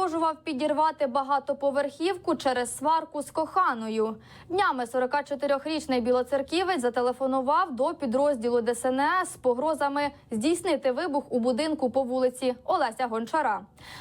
Погрожував підірвати багатоповерхівку через сварку з коханою. Днями 44-річний білоцерківець зателефонував до підрозділу ДСНС з погрозами здійснити вибух у будинку по вулиці Олеся Гончара.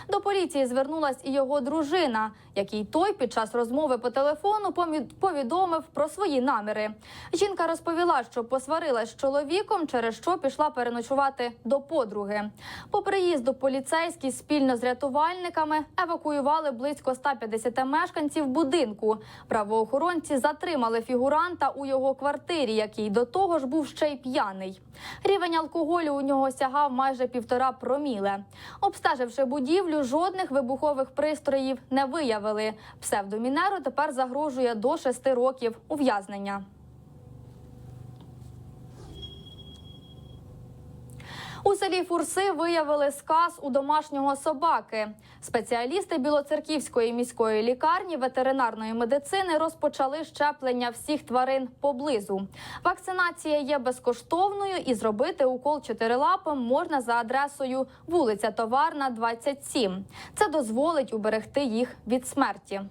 До поліції звернулась і його дружина, якій той під час розмови по телефону повідомив про свої наміри. Жінка розповіла, що посварилась з чоловіком, через що пішла переночувати до подруги. По приїзду поліцейські спільно з рятувальниками евакуювали близько 150 мешканців будинку. Правоохоронці затримали фігуранта у його квартирі, який до того ж був ще й п'яний. Рівень алкоголю у нього сягав майже півтора проміле. Обстеживши будівлю, жодних вибухових пристроїв не виявили. Псевдомінеру тепер загрожує до шести років ув'язнення. У селі Фурси виявили сказ у домашнього собаки. Спеціалісти Білоцерківської міської лікарні ветеринарної медицини розпочали щеплення всіх тварин поблизу. Вакцинація є безкоштовною і зробити укол чотирилапим можна за адресою вулиця Товарна, 27. Це дозволить уберегти їх від смерті.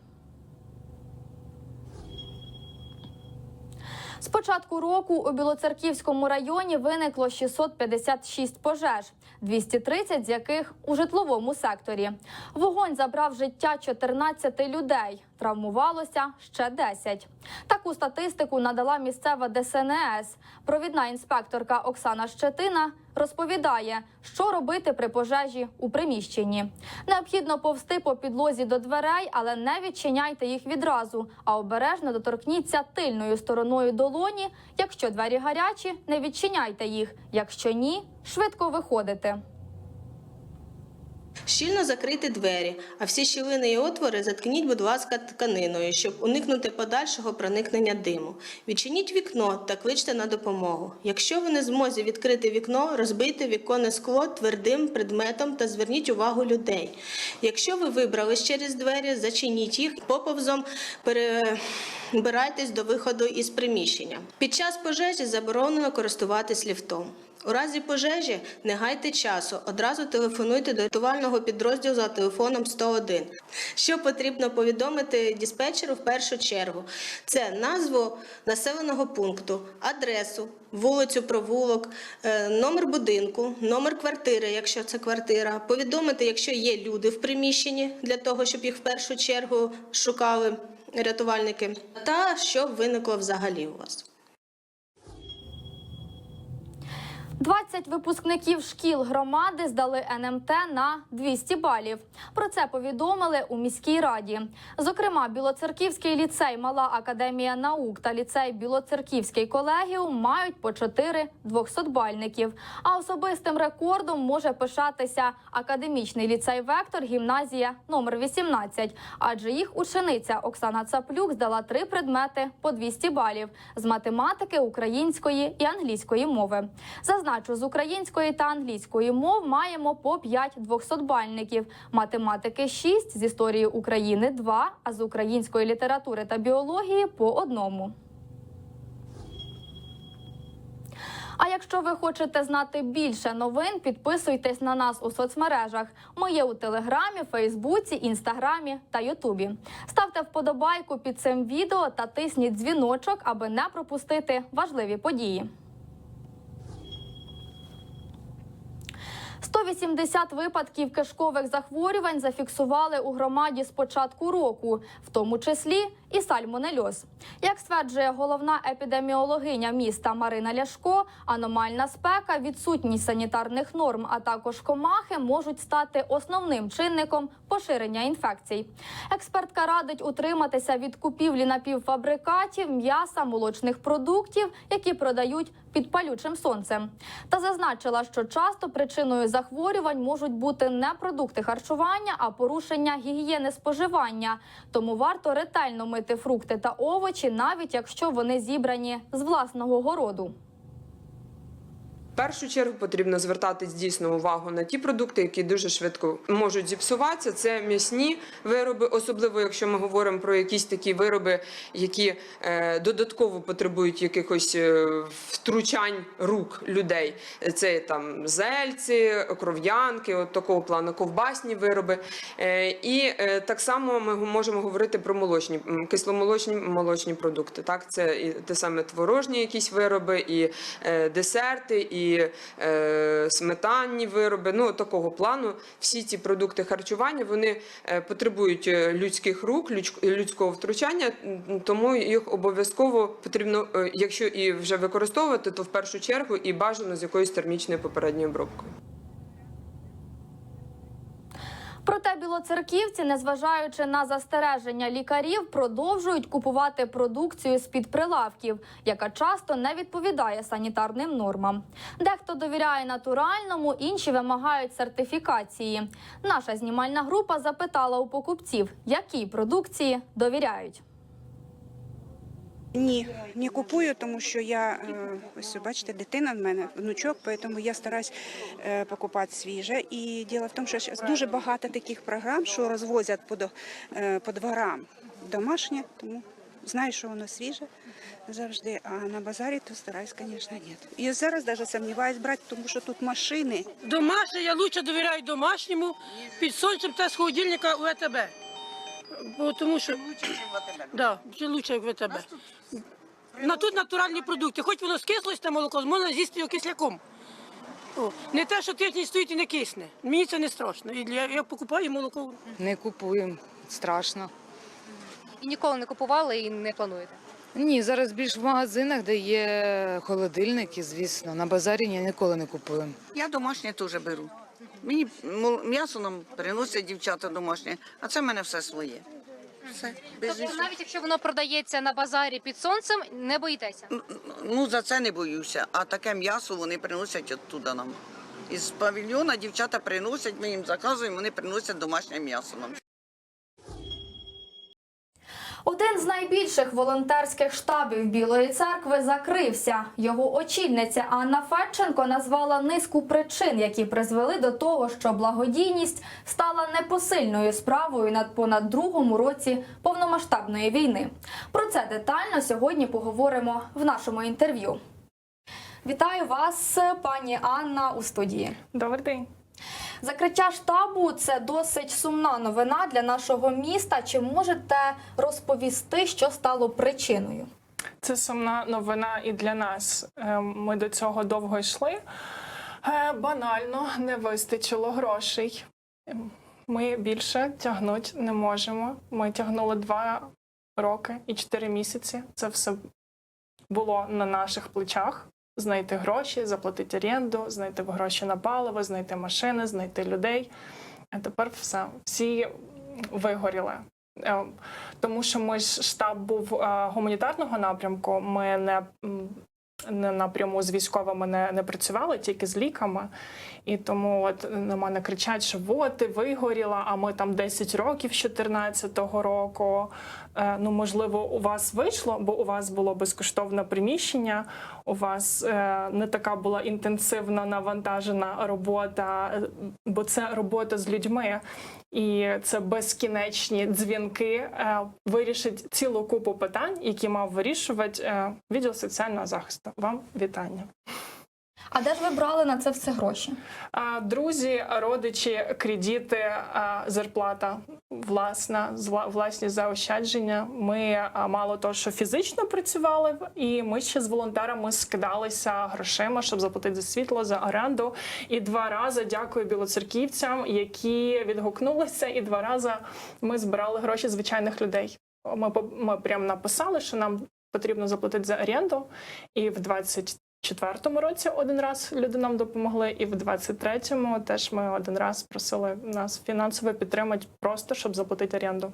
З початку року у Білоцерківському районі виникло 656 пожеж, 230 з яких у житловому секторі. Вогонь забрав життя 14 людей. Травмувалося ще 10. Таку статистику надала місцева ДСНС. Провідна інспекторка Оксана Щетина розповідає, що робити при пожежі у приміщенні. Необхідно повсти по підлозі до дверей, але не відчиняйте їх відразу, а обережно доторкніться тильною стороною долоні. Якщо двері гарячі, не відчиняйте їх. Якщо ні, швидко виходите. Щільно закрити двері, а всі щілини і отвори заткніть, будь ласка, тканиною, щоб уникнути подальшого проникнення диму. Відчиніть вікно та кличте на допомогу. Якщо ви не змозі відкрити вікно, розбийте віконне скло твердим предметом та зверніть увагу людей. Якщо ви вибрались через двері, зачиніть їх поповзом перебирайтесь до виходу із приміщення. Під час пожежі заборонено користуватись ліфтом. У разі пожежі не гайте часу, одразу телефонуйте до рятувального підрозділу за телефоном 101. Що потрібно повідомити диспетчеру в першу чергу? Це назву населеного пункту, адресу, вулицю, провулок, е, номер будинку, номер квартири, якщо це квартира. Повідомити, якщо є люди в приміщенні, для того, щоб їх в першу чергу шукали рятувальники, та що виникло взагалі у вас. 20 випускників шкіл громади здали НМТ на 200 балів. Про це повідомили у міській раді. Зокрема, Білоцерківський ліцей, Мала академія наук та ліцей Білоцерківський колегіум мають по 4 200-бальників. А особистим рекордом може пишатися академічний ліцей Вектор, гімназія номер 18, адже їх учениця Оксана Цаплюк здала три предмети по 200 балів з математики, української і англійської мови. Зазначу, з української та англійської мов маємо по 5 200-бальників, математики 6, з історії України 2, а з української літератури та біології по одному. А якщо ви хочете знати більше новин, підписуйтесь на нас у соцмережах. Ми є у Телеграмі, Фейсбуці, Інстаграмі та Ютубі. Ставте вподобайку під цим відео та тисніть дзвіночок, аби не пропустити важливі події. 180 випадків кишкових захворювань зафіксували у громаді з початку року, в тому числі і сальмонельоз. Як стверджує головна епідеміологиня міста Марина Ляшко, аномальна спека, відсутність санітарних норм, а також комахи можуть стати основним чинником поширення інфекцій. Експертка радить утриматися від купівлі напівфабрикатів, м'яса, молочних продуктів, які продають під палючим сонцем. Та зазначила, що часто причиною захворювань можуть бути не продукти харчування, а порушення гігієни споживання. Тому варто ретельно мити фрукти та овочі, навіть якщо вони зібрані з власного городу. Першу чергу потрібно звертати дійсно увагу на ті продукти, які дуже швидко можуть зіпсуватися. Це м'ясні вироби, особливо якщо ми говоримо про якісь такі вироби, які е, додатково потребують якихось е, втручань рук людей. Це там зельці, кров'янки, от такого плану, ковбасні вироби. Е, і так само ми можемо говорити про молочні, кисломолочні молочні продукти. Так, це і те саме творожні якісь вироби, і десерти, і е, сметанні вироби. Ну, такого плану. Всі ці продукти харчування вони е, потребують е, людських рук, людського втручання, тому їх обов'язково потрібно, якщо і вже використовувати, то в першу чергу і бажано з якоюсь термічною попередньою обробкою. Проте білоцерківці, незважаючи на застереження лікарів, продовжують купувати продукцію з під прилавків, яка часто не відповідає санітарним нормам. Дехто довіряє натуральному, інші вимагають сертифікації. Наша знімальна група запитала у покупців, якій продукції довіряють. Ні, не купую, тому що я е, ось бачите, дитина в мене, внучок, тому я стараюсь е, покупати свіже. І діло в тому, що дуже багато таких програм, що розвозять по, е, по дворам домашнє, тому знаю, що воно свіже завжди. А на базарі то стараюсь, звісно, ні. І зараз навіть сумніваюсь брати, тому що тут машини. Домашнє я лучше довіряю домашньому під сонцем та з холодильника у ВТБ. Бо тому що да, ще лучше як ВТБ. На тут натуральні продукти. Хоч воно скислось те молоко, можна з'їсти його кисляком. О, не те, що тиждень стоїть і не кисне. Мені це не страшно. І я, я покупаю молоко. Не купуємо, страшно. І ніколи не купували і не плануєте. Ні, зараз більш в магазинах, де є холодильники, звісно. На базарі ні, ніколи не купуємо. Я домашнє теж беру. Мені м'ясо нам приносять дівчата домашнє, а це в мене все своє. Все, без Тобто, навіть якщо воно продається на базарі під сонцем, не боїтеся. Ну за це не боюся. А таке м'ясо вони приносять оттуда нам. Із павільйона дівчата приносять, ми їм заказуємо, вони приносять домашнє м'ясо нам. Один з найбільших волонтерських штабів Білої церкви закрився. Його очільниця Анна Федченко назвала низку причин, які призвели до того, що благодійність стала непосильною справою на понад другому році повномасштабної війни. Про це детально сьогодні поговоримо в нашому інтерв'ю. Вітаю вас, пані Анна, у студії. Добрий день. Закриття штабу це досить сумна новина для нашого міста. Чи можете розповісти, що стало причиною? Це сумна новина і для нас. Е, Ми до цього довго йшли. Е, Банально не вистачило грошей. Ми більше тягнути не можемо. Ми тягнули два роки і чотири місяці. Це все було на наших плечах. Знайти гроші, заплатити оренду, знайти гроші на паливо, знайти машини, знайти людей. А тепер все. Всі вигоріли. Е, Тому що ми ж штаб був е, гуманітарного напрямку. Ми не, не напряму з військовими не, не працювали, тільки з ліками. І тому от на мене кричать, що от ти вигоріла, а ми там 10 років з 14-го року. Е, ну, можливо, у вас вийшло, бо у вас було безкоштовне приміщення, у вас е, не така була інтенсивна навантажена робота, е, бо це робота з людьми. І це безкінечні дзвінки е, вирішить цілу купу питань, які мав вирішувати е, відділ соціального захисту. Вам вітання. А де ж ви брали на це все гроші? Друзі, родичі, кредити, зарплата власна, власні заощадження. Ми мало того, що фізично працювали, і ми ще з волонтерами скидалися грошима, щоб заплатити за світло, за оренду. І два рази дякую білоцерківцям, які відгукнулися, і два рази ми збирали гроші звичайних людей. Ми ми прямо написали, що нам потрібно заплатити за оренду, і в 24-му році один раз люди нам допомогли, і в 23-му теж ми один раз просили нас фінансово підтримати, просто щоб заплатити оренду.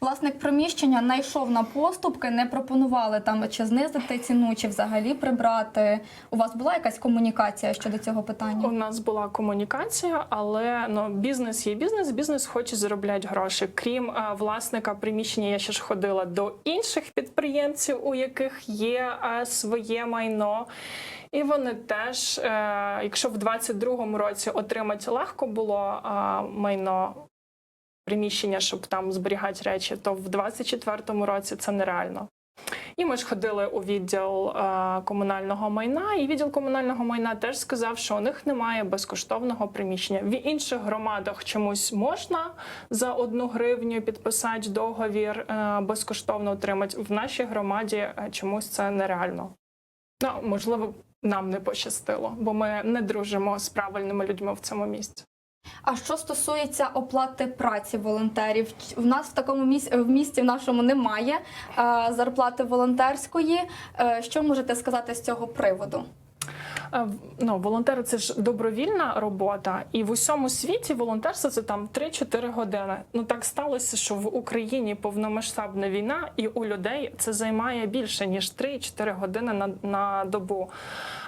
Власник приміщення знайшов на поступки, не пропонували там чи знизити ціну, чи взагалі прибрати. У вас була якась комунікація щодо цього питання? У нас була комунікація, але ну, бізнес є бізнес, бізнес хоче заробляти гроші. Крім е, власника приміщення, я ще ж ходила до інших підприємців, у яких є е, своє майно. І вони теж, е, якщо в 22-му році отримати легко було майно приміщення, щоб там зберігати речі, то в 24-му році це нереально. І ми ж ходили у відділ е, комунального майна, і відділ комунального майна теж сказав, що у них немає безкоштовного приміщення. В інших громадах чомусь можна за одну гривню підписати договір е, безкоштовно отримати. В нашій громаді е, чомусь це нереально. Ну, можливо, нам не пощастило, бо ми не дружимо з правильними людьми в цьому місці. А що стосується оплати праці волонтерів, в нас в такому місці в місті в нашому немає е, зарплати волонтерської. Е, що можете сказати з цього приводу? Е, Ну, волонтери це ж добровільна робота, і в усьому світі волонтерство це там 3-4 години. Ну так сталося, що в Україні повномасштабна війна, і у людей це займає більше ніж 3-4 години на, на добу.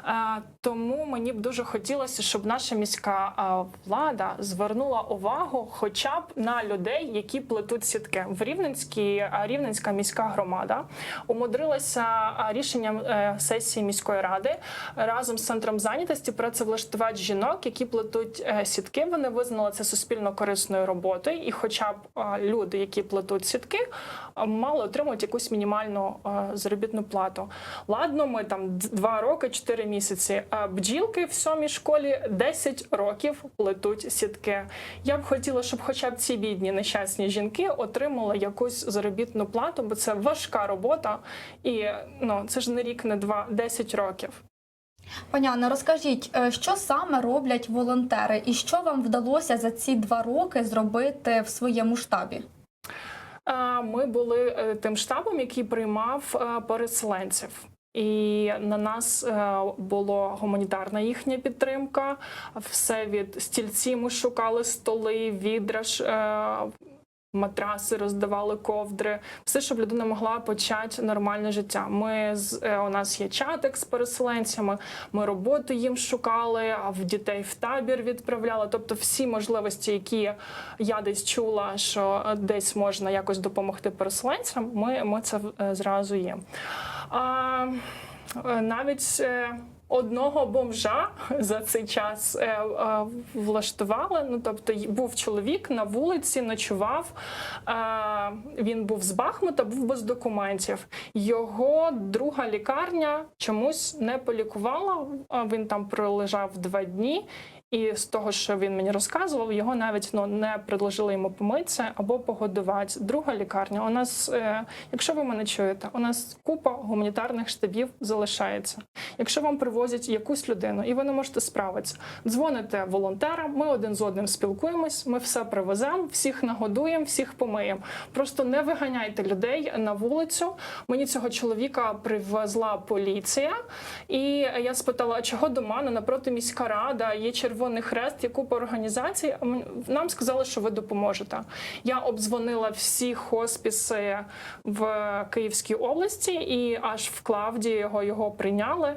Е, тому мені б дуже хотілося, щоб наша міська е, влада звернула увагу хоча б на людей, які плетуть сітки. В Рівненській Рівненська міська громада умудрилася рішенням сесії міської ради разом з центром зайнятості працевлаштувати жінок, які плетуть е, сітки. Вони визнали це суспільно корисною роботою, і, хоча б е, люди, які плетуть сітки, е, мали отримати якусь мінімальну заробітну плату. Ладно, ми там два роки, чотири місяці. А бджілки в сьомій школі 10 років плетуть сітки. Я б хотіла, щоб хоча б ці бідні нещасні жінки отримали якусь заробітну плату, бо це важка робота, і ну це ж не рік, не два, 10 років. Пані розкажіть, е, що саме роблять волонтери, і що вам вдалося за ці два роки зробити в своєму штабі? Ми були е, тим штабом, який приймав е, переселенців. І на нас була гуманітарна їхня підтримка. Все від стільці ми шукали столи, відра, ж, е, матраси роздавали ковдри, все, щоб людина могла почати нормальне життя. Ми з е, у нас є чатик з переселенцями. Ми роботу їм шукали, а в дітей в табір відправляли. Тобто, всі можливості, які я десь чула, що десь можна якось допомогти переселенцям. Ми, ми це е, зразу є. А, е, навіть одного бомжа за цей час е, е, влаштували. Ну тобто був чоловік на вулиці, ночував. Е, він був з Бахмута, був без документів. Його друга лікарня чомусь не полікувала. Він там пролежав два дні. І з того, що він мені розказував, його навіть ну не предложили йому помитися або погодувати. Друга лікарня. У нас, е, якщо ви мене чуєте, у нас купа гуманітарних штабів залишається. Якщо вам привозять якусь людину і ви не можете справитися, дзвоните волонтерам. Ми один з одним спілкуємось. Ми все привеземо, всіх нагодуємо, всіх помиємо. Просто не виганяйте людей на вулицю. Мені цього чоловіка привезла поліція, і я спитала, чого до мене напроти міська рада, є Червоний Хрест, є купа організацій. Нам сказали, що ви допоможете. Я обдзвонила всі хоспіси в Київській області, і аж в Клавді його, його прийняли.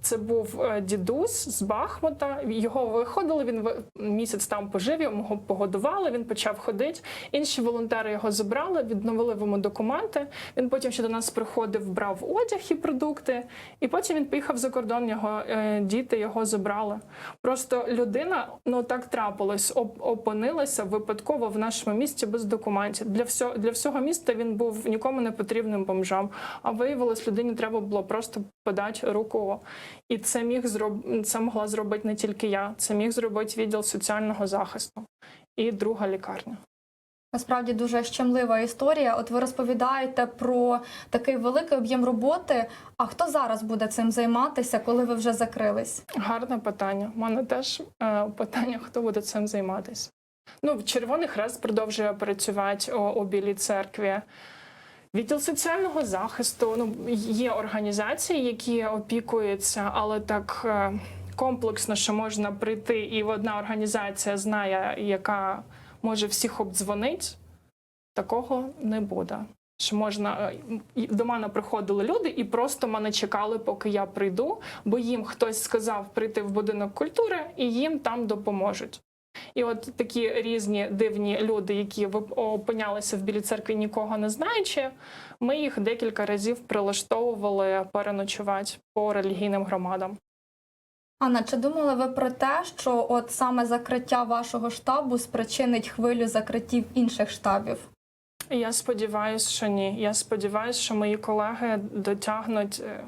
Це був е, дідусь з Бахмута. Його виходили. Він місяць там пожив, його погодували. Він почав ходити. Інші волонтери його забрали, відновили йому документи. Він потім ще до нас приходив, брав одяг і продукти. І потім він поїхав за кордон. Його е, діти його забрали. Просто людина, ну так трапилось, оп- опинилася випадково в нашому місті без документів. Для всього для всього міста він був нікому не потрібним бомжам. А виявилось, людині треба було просто подати руку. І це міг зроб... це могла зробити не тільки я, це міг зробити відділ соціального захисту і друга лікарня. Насправді дуже щемлива історія. От ви розповідаєте про такий великий об'єм роботи. А хто зараз буде цим займатися, коли ви вже закрились? Гарне питання. У мене теж е, питання, хто буде цим займатися. Ну, Червоний Хрест продовжує працювати у, у Білій церкві. Відділ соціального захисту. Ну, є організації, які опікуються, але так е, комплексно, що можна прийти, і одна організація знає, яка може всіх обдзвонити. такого не буде. Що можна е, до мене приходили люди і просто мене чекали, поки я прийду, бо їм хтось сказав прийти в будинок культури і їм там допоможуть. І от такі різні дивні люди, які опинялися в білій церкві, нікого не знаючи, ми їх декілька разів прилаштовували переночувати по релігійним громадам. Анна, чи думали ви про те, що от саме закриття вашого штабу спричинить хвилю закриттів інших штабів? Я сподіваюся, що ні. Я сподіваюся, що мої колеги дотягнуть е,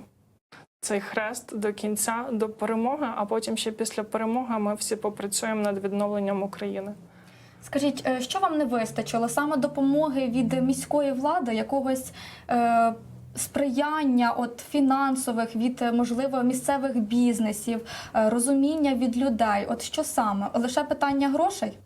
цей хрест до кінця, до перемоги, а потім ще після перемоги ми всі попрацюємо над відновленням України. Скажіть, е, що вам не вистачило? Саме допомоги від міської влади, якогось е, сприяння от фінансових від е, можливо місцевих бізнесів, е, розуміння від людей? От що саме? Лише питання грошей?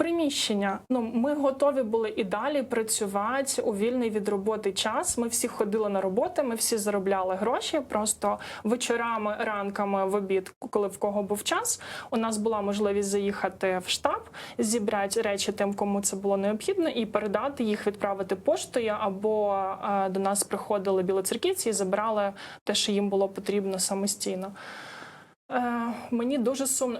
Е, Приміщення. Ну, ми готові були і далі працювати у вільний від роботи час. Ми всі ходили на роботи, ми всі заробляли гроші. Просто вечорами, ранками, в обід, коли в кого був час, у нас була можливість заїхати в штаб, зібрати речі тим, кому це було необхідно, і передати їх, відправити поштою, або е, до нас приходили білоцерківці і забирали те, що їм було потрібно самостійно. Е, мені дуже сумно.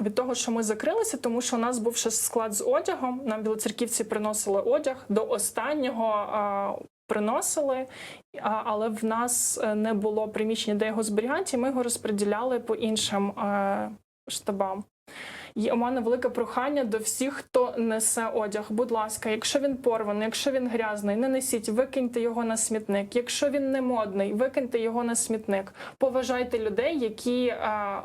Від того, що ми закрилися, тому що у нас був ще склад з одягом. Нам білоцерківці приносили одяг до останнього. А, Приносили, але в нас е, не було приміщення, де його зберігати, і ми його розподіляли по іншим е, штабам. І у мене велике прохання до всіх, хто несе одяг. Будь ласка, якщо він порваний, якщо він грязний, не несіть, викиньте його на смітник. Якщо він не модний, викиньте його на смітник. Поважайте людей, які е,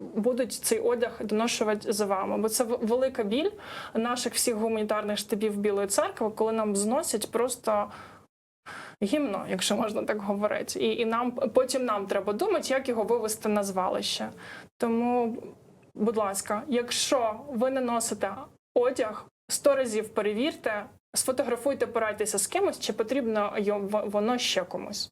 будуть цей одяг доношувати за вами. Бо це велика біль наших всіх гуманітарних штабів Білої церкви, коли нам зносять просто. Гімно, якщо можна так говорити, і, і нам потім нам треба думати, як його вивести на звалище. Тому, будь ласка, якщо ви не носите одяг, сто разів перевірте, сфотографуйте, порадьтеся з кимось, чи потрібно воно ще комусь.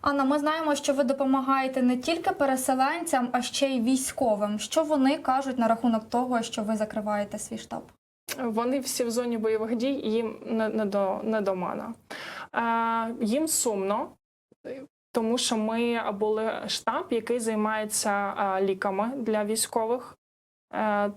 Анна, ми знаємо, що ви допомагаєте не тільки переселенцям, а ще й військовим. Що вони кажуть на рахунок того, що ви закриваєте свій штаб? Вони всі в зоні бойових дій, їм не, не, до, не до мене. Е, їм сумно, тому що ми були штаб, який займається е, ліками для військових. Е,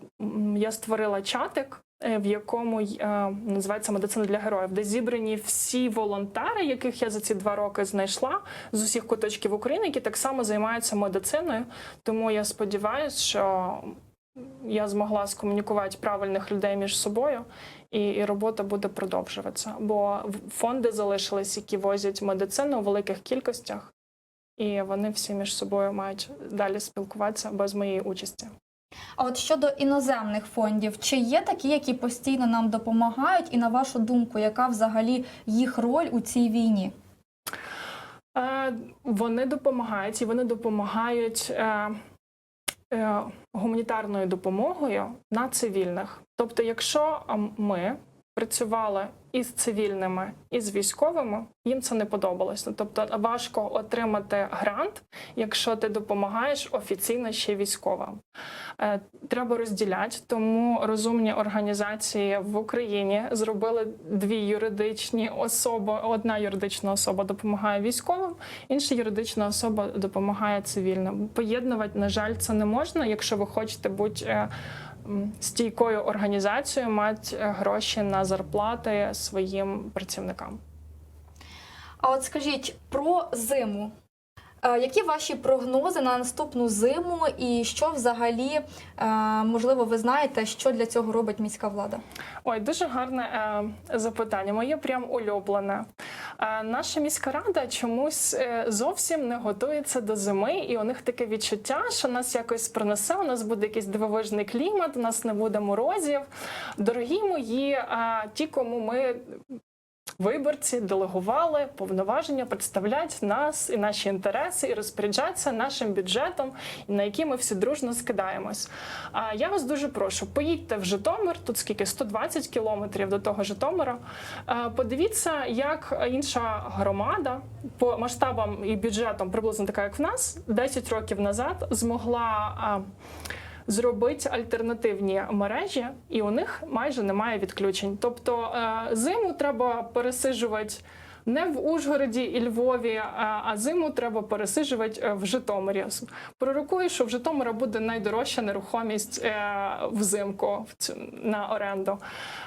я створила чатик, в якому е, називається медицина для героїв, де зібрані всі волонтери, яких я за ці два роки знайшла з усіх куточків України, які так само займаються медициною. Тому я сподіваюся, що я змогла скомунікувати правильних людей між собою, і, і робота буде продовжуватися. Бо фонди залишились, які возять медицину у великих кількостях, і вони всі між собою мають далі спілкуватися без моєї участі. А от щодо іноземних фондів, чи є такі, які постійно нам допомагають, і на вашу думку, яка взагалі їх роль у цій війні? Е, Вони допомагають і вони допомагають е, е, гуманітарною допомогою на цивільних. Тобто, якщо ми працювали із цивільними, і з військовими, їм це не подобалося. Тобто важко отримати грант, якщо ти допомагаєш офіційно ще військовим. Е, Треба розділяти, тому розумні організації в Україні зробили дві юридичні особи. Одна юридична особа допомагає військовим, інша юридична особа допомагає цивільним. Поєднувати, на жаль, це не можна, якщо ви хочете бути е, стійкою організацією, мати е, гроші на зарплати своїм працівникам. А от скажіть про зиму. Які ваші прогнози на наступну зиму, і що взагалі е, можливо ви знаєте, що для цього робить міська влада? Ой, дуже гарне е, запитання. Моє прям улюблене. Е, наша міська рада чомусь зовсім не готується до зими, і у них таке відчуття, що нас якось принесе. У нас буде якийсь дивовижний клімат, у нас не буде морозів. Дорогі мої, ті, кому ми. Виборці делегували повноваження представляти нас і наші інтереси, і розпоряджатися нашим бюджетом, на який ми всі дружно скидаємось. А я вас дуже прошу, поїдьте в Житомир, тут скільки 120 кілометрів до того Житомира. Е, Подивіться, як інша громада по масштабам і бюджетам приблизно така, як в нас, 10 років назад змогла. Зробити альтернативні мережі, і у них майже немає відключень. Тобто е, зиму треба пересиджувати. Не в Ужгороді і Львові, а зиму треба пересиджувати е, в Житомирі. Пророкую, що в Житомира буде найдорожча нерухомість е, взимку на оренду.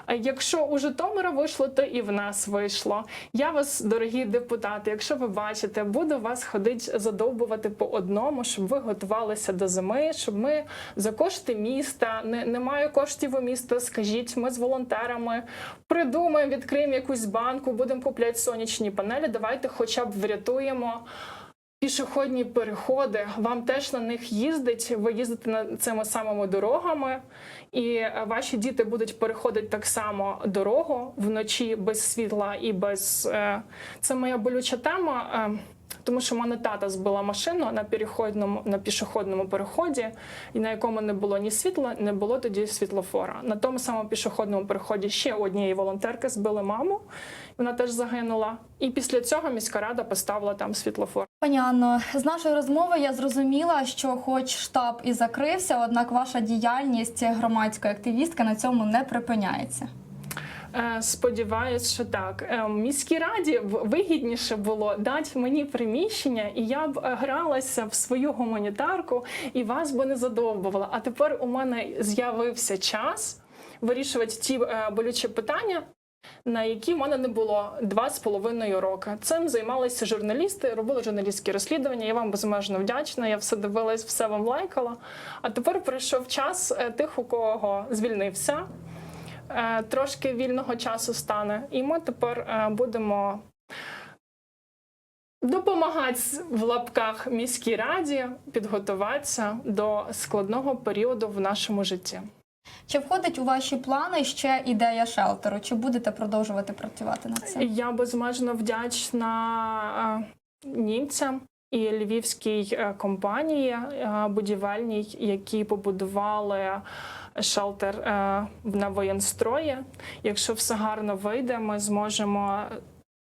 Якщо у Житомира вийшло, то і в нас вийшло. Я вас, дорогі депутати, якщо ви бачите, буду вас ходити задовбувати по одному, щоб ви готувалися до зими, щоб ми за кошти міста, не, немає коштів у міста, скажіть, ми з волонтерами придумаємо, відкриємо якусь банку, будемо купляти сонячні панелі. Давайте хоча б врятуємо. Пішохідні переходи, вам теж на них їздить. Ви їздите на цими самими дорогами, і е, ваші діти будуть переходити так само дорогу вночі без світла і без е, це моя болюча тема. Тому що мене тата збила машину на переходному на пішохідному переході, і на якому не було ні світла, не було тоді світлофора. На тому самому пішохідному переході ще однієї волонтерки збили маму. Вона теж загинула. І після цього міська рада поставила там світлофор. Пані Анно, з нашої розмови я зрозуміла, що, хоч штаб і закрився, однак ваша діяльність громадської активістки на цьому не припиняється. Е, Сподіваюсь, що так. Е, Міській раді вигідніше було дати мені приміщення, і я б е, гралася в свою гуманітарку і вас би не задовбувала. А тепер у мене з'явився час вирішувати ті болючі питання. На які в мене не було два з половиною роки. Цим займалися журналісти, робили журналістські розслідування. Я вам безмежно вдячна. Я все дивилась, все вам лайкала. А тепер прийшов час тих, у кого звільнився трошки вільного часу стане, і ми тепер е, будемо допомагати в лапках міській раді підготуватися до складного періоду в нашому житті. Чи входить у ваші плани ще ідея шелтеру? Чи будете продовжувати працювати над цим? Я безмежно вдячна е, німцям і львівській е, компанії е, будівельній, які побудували шелтер е, на воєнстрої. Якщо все гарно вийде, ми зможемо.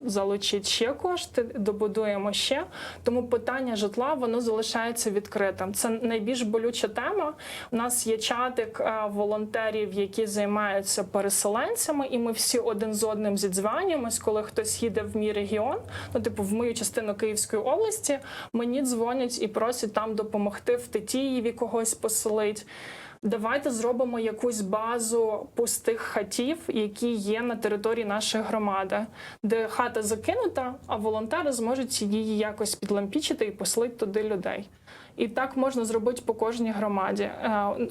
Залучити ще кошти, добудуємо ще. Тому питання житла воно залишається відкритим. Це найбільш болюча тема. У нас є чатик е, волонтерів, які займаються переселенцями, і ми всі один з одним зідзванюємось, коли хтось їде в мій регіон, ну типу в мою частину Київської області. Мені дзвонять і просять там допомогти в Тетіїві когось поселить. Давайте зробимо якусь базу пустих хатів, які є на території нашої громади, де хата закинута, а волонтери зможуть її якось підлампічити і поселити туди людей. І так можна зробити по кожній громаді. Е,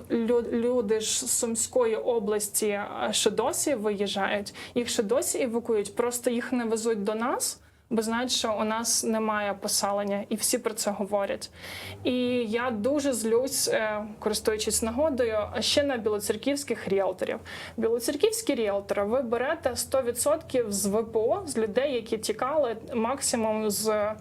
Люди ж з Сумської області е, ще досі виїжджають, їх ще досі евакуюють, просто їх не везуть до нас. Бо знають, що у нас немає поселення, і всі про це говорять. І я дуже злюсь, е, користуючись нагодою, ще на білоцерківських ріелторів. Білоцерківські ріелтори, ви берете 100% з ВПО, з людей, які тікали максимум з.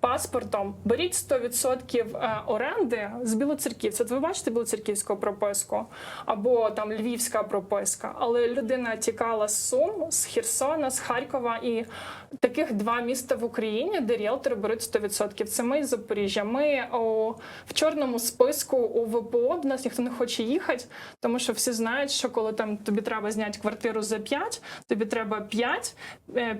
Паспортом беріть 100% е, оренди з білоцерківця. Ви бачите білоцерківську прописку або там львівська прописка, але людина тікала з Сум, з Херсона, з Харкова і таких два міста в Україні, де ріелтори беруть 100%. Це ми з Запоріжжя. Ми о, в чорному списку у ВПО до нас ніхто не хоче їхати, тому що всі знають, що коли там тобі треба зняти квартиру за 5, тобі треба 5,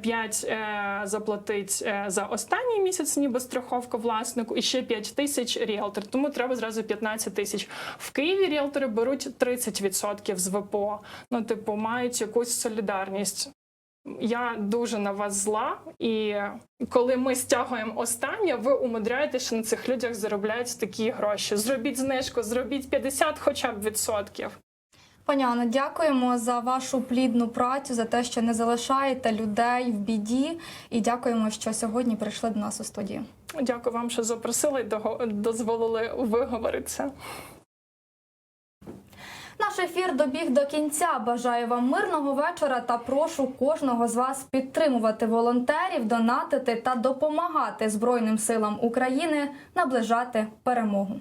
5 е, заплатити е, за останній місяць, ніби страховка власнику, і ще 5 тисяч ріелтор. Тому треба зразу 15 тисяч. В Києві ріелтори беруть 30% з ВПО. Ну, типу, мають якусь солідарність. Я дуже на вас зла, і коли ми стягуємо останнє, ви умудряєте, що на цих людях заробляють такі гроші. Зробіть знижку, зробіть 50 хоча б відсотків. Пані Анно, дякуємо за вашу плідну працю, за те, що не залишаєте людей в біді, і дякуємо, що сьогодні прийшли до нас у студію. Дякую вам, що запросили і дозволили виговоритися. Наш ефір добіг до кінця. Бажаю вам мирного вечора та прошу кожного з вас підтримувати волонтерів, донатити та допомагати Збройним силам України наближати перемогу.